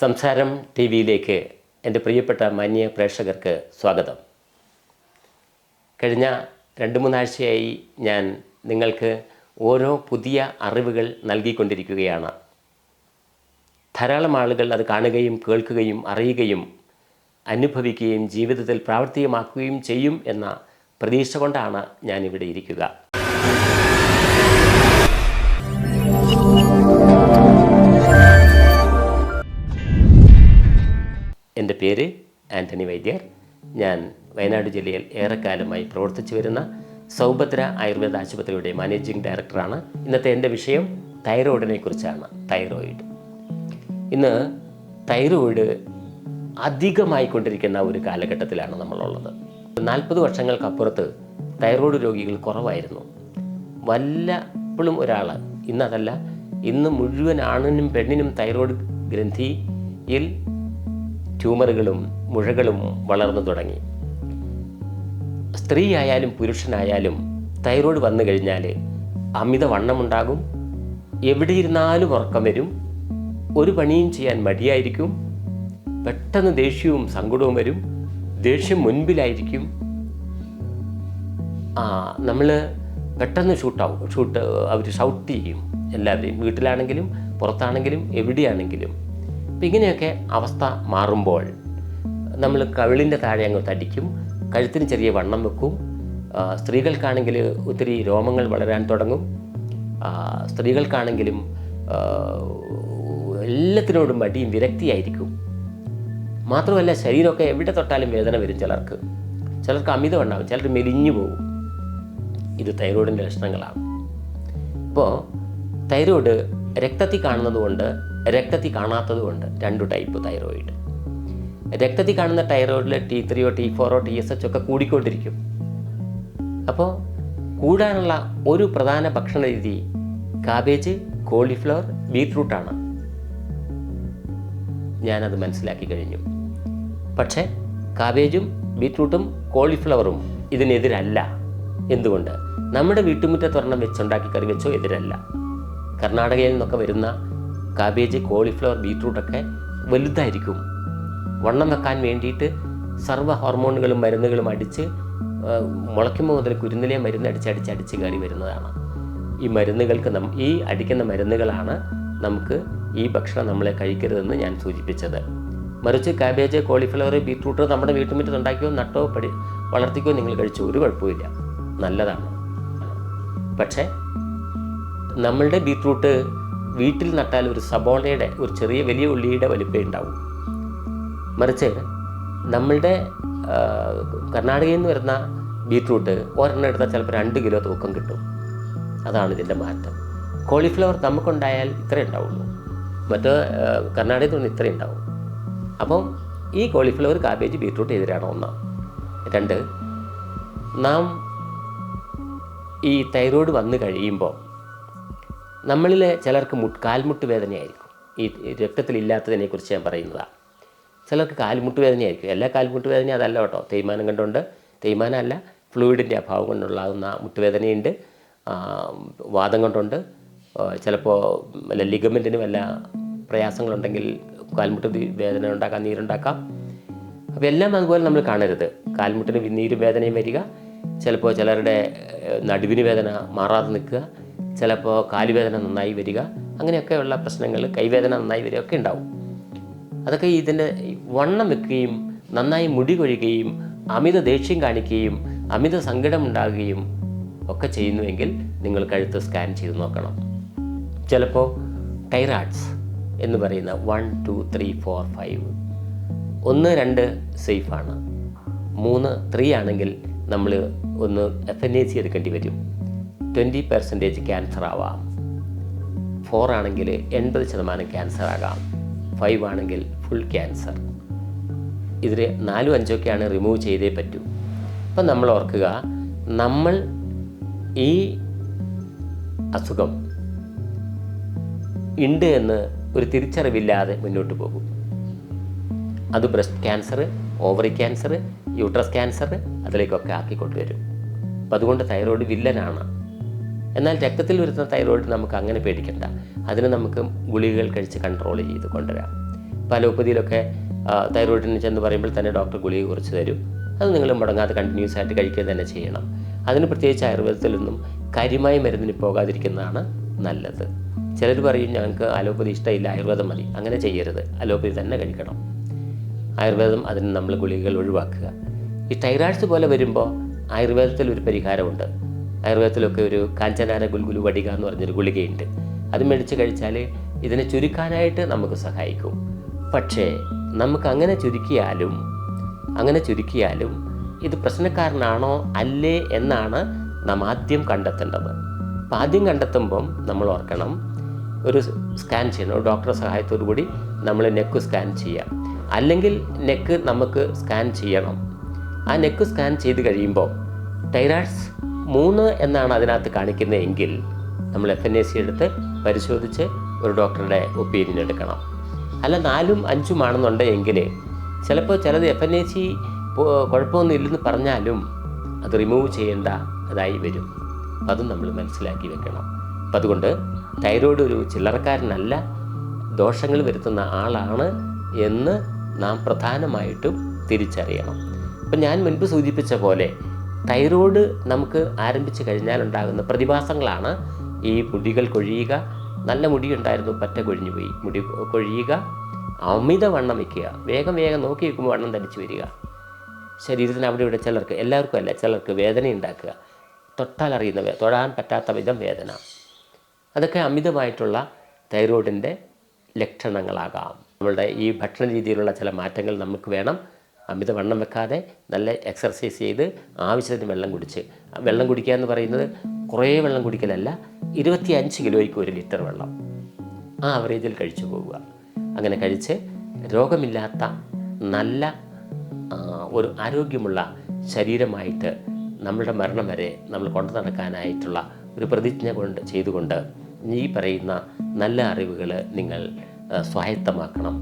സംസാരം ടി വിയിലേക്ക് എന്റെ പ്രിയപ്പെട്ട മാന്യ പ്രേക്ഷകർക്ക് സ്വാഗതം. കഴിഞ്ഞ രണ്ട് മൂന്നാഴ്ചയായി ഞാൻ നിങ്ങൾക്ക് ഓരോ പുതിയ അറിവുകൾ നൽകിക്കൊണ്ടിരിക്കുകയാണ്. ധാരാളം ആളുകൾ അത് കാണുകയും കേൾക്കുകയും അറിയുകയും അനുഭവിക്കുകയും ജീവിതത്തിൽ പ്രാവർത്തികമാക്കുകയും ചെയ്യും എന്ന പ്രതീക്ഷ കൊണ്ടാണ് ഞാനിവിടെ ഇരിക്കുക. പേര് ആന്റണി വൈദ്യർ. ഞാൻ വയനാട് ജില്ലയിൽ ഏറെക്കാലമായി പ്രവർത്തിച്ചു വരുന്ന സൗഭദ്ര ആയുർവേദ ആശുപത്രിയുടെ മാനേജിംഗ് ഡയറക്ടറാണ്. ഇന്നത്തെ എന്റെ വിഷയം തൈറോയിഡിനെ കുറിച്ചാണ് തൈറോയിഡ്. ഇന്ന് തൈറോയിഡ് അധികമായി കൊണ്ടിരിക്കുന്ന ഒരു കാലഘട്ടത്തിലാണ് നമ്മളുള്ളത്. നാൽപ്പത് വർഷങ്ങൾക്കപ്പുറത്ത് തൈറോയ്ഡ് രോഗികൾ കുറവായിരുന്നു. വല്ലപ്പോഴും ഒരാൾ ഇന്നതല്ല ഇന്ന് മുഴുവൻ ആണിനും പെണ്ണിനും തൈറോയ്ഡ് ഗ്രന്ഥിയിൽ ട്യൂമറുകളും മുഴകളും വളർന്നു തുടങ്ങി. സ്ത്രീ ആയാലും പുരുഷനായാലും തൈറോയ്ഡ് വന്നു കഴിഞ്ഞാൽ അമിത വണ്ണമുണ്ടാകും എവിടെ ഇരുന്നാലും ഉറക്കം വരും. ഒരു പണിയും ചെയ്യാൻ മടിയായിരിക്കും. പെട്ടെന്ന് ദേഷ്യവും സങ്കടവും വരും. ദേഷ്യം മുൻപിലായിരിക്കും. ആ നമ്മൾ പെട്ടെന്ന് ഷൂട്ടാവും ഷൂട്ട് അവർ ഷൗട്ട് ചെയ്യും. എല്ലാവരെയും. വീട്ടിലാണെങ്കിലും പുറത്താണെങ്കിലും എവിടെയാണെങ്കിലും. അപ്പം ഇങ്ങനെയൊക്കെ അവസ്ഥ മാറുമ്പോൾ നമ്മൾ കവിളിന്റെ താഴെ അങ്ങ് തടിക്കും കഴുത്തിന് ചെറിയ വണ്ണം വെക്കും. സ്ത്രീകൾക്കാണെങ്കിൽ ഒത്തിരി രോമങ്ങൾ വളരാൻ തുടങ്ങും. സ്ത്രീകൾക്കാണെങ്കിലും എല്ലാത്തിനോടും മടിയും വിരക്തിയായിരിക്കും. മാത്രമല്ല ശരീരമൊക്കെ എവിടെ തൊട്ടാലും വേദന വരും ചിലർക്ക്. ചിലർക്ക് അമിതമുണ്ടാവും ചിലർ മെലിഞ്ഞു പോകും. ഇത് തൈറോയിഡിന്റെ ലക്ഷണങ്ങളാണ്. ഇപ്പോൾ തൈറോയിഡ് രക്തത്തിൽ കാണുന്നതുകൊണ്ട് രക്തത്തിൽ കാണാത്തതുകൊണ്ട് രണ്ട് ടൈപ്പ് തൈറോയിഡ് രക്തത്തിൽ കാണുന്ന തൈറോയിഡിൽ ടി ത്രീയോ ടി ഫോറോ ടി എസ് എച്ച് ഒക്കെ കൂടിക്കൊണ്ടിരിക്കും. അപ്പോൾ കൂടാനുള്ള ഒരു പ്രധാന ഭക്ഷണ രീതി കാബേജ് കോളിഫ്ലവർ ബീറ്റ്റൂട്ടാണ് ഞാനത് മനസ്സിലാക്കി കഴിഞ്ഞു. പക്ഷേ കാബേജും ബീറ്റ്റൂട്ടും കോളിഫ്ലവറും ഇതിനെതിരല്ല. എന്തുകൊണ്ട്? നമ്മുടെ വീട്ടുമുറ്റത്തൊരെണ്ണം വെച്ചുണ്ടാക്കി കറി വെച്ചോ എതിരല്ല. കർണാടകയിൽ നിന്നൊക്കെ വരുന്ന കാബേജ് കോളിഫ്ലവർ ബീറ്റ്റൂട്ടൊക്കെ വലുതായിരിക്കും. വണ്ണം വെക്കാൻ വേണ്ടിയിട്ട് സർവ ഹോർമോണുകളും മരുന്നുകളും അടിച്ച് മുളയ്ക്കുമ്പോൾ മുതൽ കുരുന്നിലെ മരുന്ന് അടിച്ച് അടിച്ച് അടിച്ച് കയറി വരുന്നതാണ്. ഈ മരുന്നുകൾക്ക് നം ഈ അടിക്കുന്ന മരുന്നുകളാണ് നമുക്ക് ഈ ഭക്ഷണം നമ്മളെ കഴിക്കരുതെന്ന് ഞാൻ സൂചിപ്പിച്ചത്. മറിച്ച് കാബേജ് കോളിഫ്ലവർ ബീറ്റ്റൂട്ട് നമ്മുടെ വീട്ടുമുറ്റത്ത് ഉണ്ടാക്കിയോ നട്ടോ പടി വളർത്തിക്കോ നിങ്ങൾ കഴിച്ചു ഒരു കുഴപ്പമില്ല നല്ലതാണ്. പക്ഷേ നമ്മളുടെ ബീറ്റ്റൂട്ട് വീട്ടിൽ നട്ടാൽ ഒരു സബോളയുടെ ഒരു ചെറിയ വലിയ ഉള്ളിയുടെ വലിപ്പം ഉണ്ടാവും. മറിച്ച് നമ്മളുടെ കർണാടകയിൽ നിന്ന് വരുന്ന ബീറ്റ്റൂട്ട് ഒരെണ്ണം എടുത്താൽ ചിലപ്പോൾ രണ്ട് കിലോ തൂക്കം കിട്ടും. അതാണ് ഇതിന്റെ മാറ്റം. കോളിഫ്ലവർ നമുക്കുണ്ടായാൽ ഇത്രേ ഉണ്ടാവുള്ളൂ. മറ്റ് ആ, കർണാടകത്തിൽ നിന്ന് ഇത്രേ ഉണ്ടാവും അപ്പം ഈ കോളിഫ്ലവർ കാബേജ് ബീറ്റ്റൂട്ട് എതിരാണ് ഒന്ന്. രണ്ട് നാം ഈ തൈറോയ്ഡ് വന്നു കഴിയുമ്പോൾ നമ്മളിൽ ചിലർക്ക് മുട്ട് കാൽമുട്ട് വേദനയായിരിക്കും. ഈ രക്തത്തിലില്ലാത്തതിനെ കുറിച്ച് ഞാൻ പറയുന്നതാണ്. ചിലർക്ക് കാൽമുട്ട് വേദനയായിരിക്കും. എല്ലാ കാൽമുട്ട് വേദന അതല്ല കേട്ടോ. തേയ്മാനം കൊണ്ടുണ്ട് തേയ്മാനമല്ല ഫ്ലൂയിഡിന്റെ അഭാവം കൊണ്ടുള്ളാകുന്ന മുട്ടുവേദനയുണ്ട്. വാദം കൊണ്ടുണ്ട്. ചിലപ്പോൾ വല്ല ലിഗമെന്റിന് വല്ല പ്രയാസങ്ങളുണ്ടെങ്കിൽ കാൽമുട്ട് വേദന ഉണ്ടാക്കാം നീരുണ്ടാക്കാം. അപ്പോൾ എല്ലാം അതുപോലെ നമ്മൾ കാണരുത്. കാൽമുട്ടിന് നീരും വേദനയും വരിക. ചിലപ്പോൾ ചിലരുടെ നടുവിന് വേദന മാറാതെ നിൽക്കുക. ചിലപ്പോൾ കാലുവേദന നന്നായി വരിക അങ്ങനെയൊക്കെയുള്ള പ്രശ്നങ്ങൾ കൈവേദന നന്നായി വരിക ഒക്കെ ഉണ്ടാവും. അതൊക്കെ ഇതിന്റെ വണ്ണം വെക്കുകയും നന്നായി മുടി കൊഴിയുകയും അമിത ദേഷ്യം കാണിക്കുകയും അമിത സങ്കടം ഉണ്ടാകുകയും ഒക്കെ ചെയ്യുന്നുവെങ്കിൽ നിങ്ങൾ കഴുത്ത് സ്കാൻ ചെയ്ത് നോക്കണം. ചിലപ്പോൾ ടൈറാഡ്സ് എന്ന് പറയുന്ന one two three four five ഒന്ന് രണ്ട് സേഫാണ് മൂന്ന് ത്രീ ആണെങ്കിൽ നമ്മൾ ഒന്ന് എഫ് എൻ എ സി എടുക്കേണ്ടി വരും. ട്വന്റി പെർസെന്റേജ് ക്യാൻസർ ആവാം. ഫോർ ആണെങ്കിൽ എൺപത് ശതമാനം ക്യാൻസർ ആകാം. ഫൈവ് ആണെങ്കിൽ ഫുൾ ക്യാൻസർ ഇതിൽ നാലും അഞ്ചൊക്കെയാണ് റിമൂവ് ചെയ്തേ പറ്റൂ. അപ്പം നമ്മൾ ഓർക്കുക നമ്മൾ ഈ അസുഖം ഉണ്ട് എന്ന് ഒരു തിരിച്ചറിവില്ലാതെ മുന്നോട്ട് പോകും. അത് breast cancer ovary cancer uterus cancer അതിലേക്കൊക്കെ ആക്കിക്കൊണ്ടുവരും. അപ്പം അതുകൊണ്ട് തൈറോയ്ഡ് വില്ലനാണ്. എന്നാൽ രക്തത്തിൽ വരുന്ന തൈറോയിഡ് നമുക്ക് അങ്ങനെ പേടിക്കണ്ട. അതിന് നമുക്ക് ഗുളികകൾ കഴിച്ച് കൺട്രോൾ ചെയ്ത് കൊണ്ടുവരാം. ഇപ്പോൾ അലോപ്പതിയിലൊക്കെ ആ, തൈറോയിഡിന് ചെന്ന് പറയുമ്പോൾ തന്നെ ഡോക്ടർ ഗുളിക കുറിച്ച് തരും. അത് നിങ്ങൾ മുടങ്ങാതെ കണ്ടിന്യൂസ് ആയിട്ട് കഴിക്കുക തന്നെ ചെയ്യണം. അതിന് പ്രത്യേകിച്ച് ആയുർവേദത്തിലൊന്നും കാര്യമായ മരുന്നിന് പോകാതിരിക്കുന്നതാണ് നല്ലത്. ചിലർ പറയും ഞങ്ങൾക്ക് അലോപ്പതി ഇഷ്ടമില്ല ആയുർവേദം മതി. അങ്ങനെ ചെയ്യരുത്. അലോപ്പതി തന്നെ കഴിക്കണം. ആയുർവേദം അതിന് നമ്മൾ ഗുളികകൾ ഒഴിവാക്കുക. ഈ തൈറായ്ഡ്സ് പോലെ വരുമ്പോൾ ആയുർവേദത്തിൽ ഒരു പരിഹാരമുണ്ട്. ആയുർവേദത്തിലൊക്കെ ഒരു കാഞ്ചനാര ഗുൽഗുലു വടിക എന്ന് പറഞ്ഞൊരു ഗുളികയുണ്ട്. അത് മേടിച്ച് കഴിച്ചാൽ ഇതിനെ ചുരുക്കാനായിട്ട് നമുക്ക് സഹായിക്കും. പക്ഷേ നമുക്ക് അങ്ങനെ ചുരുക്കിയാലും അങ്ങനെ ചുരുക്കിയാലും ഇത് പ്രശ്നക്കാരനാണോ അല്ലേ എന്നാണ് നാം ആദ്യം കണ്ടെത്തേണ്ടത്. അപ്പം ആദ്യം കണ്ടെത്തുമ്പം നമ്മൾ ഓർക്കണം ഒരു സ്കാൻ ചെയ്യണം ഒരു ഡോക്ടറുടെ സഹായത്തോടു കൂടി നമ്മൾ നെക്ക് സ്കാൻ ചെയ്യാം അല്ലെങ്കിൽ നെക്ക് നമുക്ക് സ്കാൻ ചെയ്യണം. ആ നെക്ക് സ്കാൻ ചെയ്ത് കഴിയുമ്പോൾ ടൈറായ്ഡ്സ് മൂന്ന് എന്നാണ് അതിനകത്ത് കാണിക്കുന്നതെങ്കിൽ നമ്മൾ എഫ് എൻ എ സി എടുത്ത് പരിശോധിച്ച് ഒരു ഡോക്ടറുടെ ഒപ്പീനിയൻ എടുക്കണം. അല്ല നാലും അഞ്ചും ആണെന്നുണ്ടെങ്കിൽ ചിലപ്പോൾ ചിലത് എഫ് എൻ എ സി കുഴപ്പമൊന്നും ഇല്ലെന്ന് പറഞ്ഞാലും അത് റിമൂവ് ചെയ്യേണ്ട അതായി വരും. അപ്പം അതും നമ്മൾ മനസ്സിലാക്കി വെക്കണം. അപ്പം അതുകൊണ്ട് തൈറോയ്ഡ് ഒരു ചില്ലറക്കാരനല്ല ദോഷങ്ങൾ വരുത്തുന്ന ആളാണ് എന്ന് നാം പ്രധാനമായിട്ടും തിരിച്ചറിയണം. അപ്പം ഞാൻ മുൻപ് സൂചിപ്പിച്ച പോലെ തൈറോയ്ഡ് നമുക്ക് ആരംഭിച്ചു കഴിഞ്ഞാൽ ഉണ്ടാകുന്ന പ്രതിഭാസങ്ങളാണ് ഈ മുടികൾ കൊഴിയുക നല്ല മുടി ഉണ്ടായിരുന്നു പറ്റ കൊഴിഞ്ഞു പോയി. മുടി കൊഴിയുക അമിതവണ്ണം വയ്ക്കുക. വേഗം വേഗം നോക്കി വെക്കുമ്പോൾ വണ്ണം തടിച്ചു വരിക. ശരീരത്തിന് അവിടെ ഇവിടെ ചിലർക്ക് എല്ലാവർക്കും അല്ല ചിലർക്ക് വേദന ഉണ്ടാക്കുക. തൊട്ടാൽ അറിയുന്ന തൊടാൻ പറ്റാത്ത വിധം വേദന. അതൊക്കെ അമിതമായിട്ടുള്ള തൈറോയിഡിന്റെ ലക്ഷണങ്ങളാകാം. നമ്മളുടെ ഈ ഭക്ഷണ രീതിയിലുള്ള ചില മാറ്റങ്ങൾ നമുക്ക് വേണം. അമിതവണ്ണം വെക്കാതെ നല്ല എക്സർസൈസ് ചെയ്ത് ആവശ്യത്തിന് വെള്ളം കുടിച്ച്. വെള്ളം കുടിക്കുക എന്ന് പറയുന്നത് കുറേ വെള്ളം കുടിക്കലല്ല ഇരുപത്തി അഞ്ച് കിലോയ്ക്ക് ഒരു ലിറ്റർ വെള്ളം ആ ആവറേജിൽ കഴിച്ചു പോവുക. അങ്ങനെ കഴിച്ച് രോഗമില്ലാത്ത നല്ല ഒരു ആരോഗ്യമുള്ള ശരീരമായിട്ട് നമ്മളുടെ മരണം വരെ നമ്മൾ കൊണ്ടു നടക്കാനായിട്ടുള്ള ഒരു പ്രതിജ്ഞ കൊണ്ട് ചെയ്തുകൊണ്ട് ഈ പറയുന്ന നല്ല അറിവുകൾ നിങ്ങൾ സ്വായത്തമാക്കണം.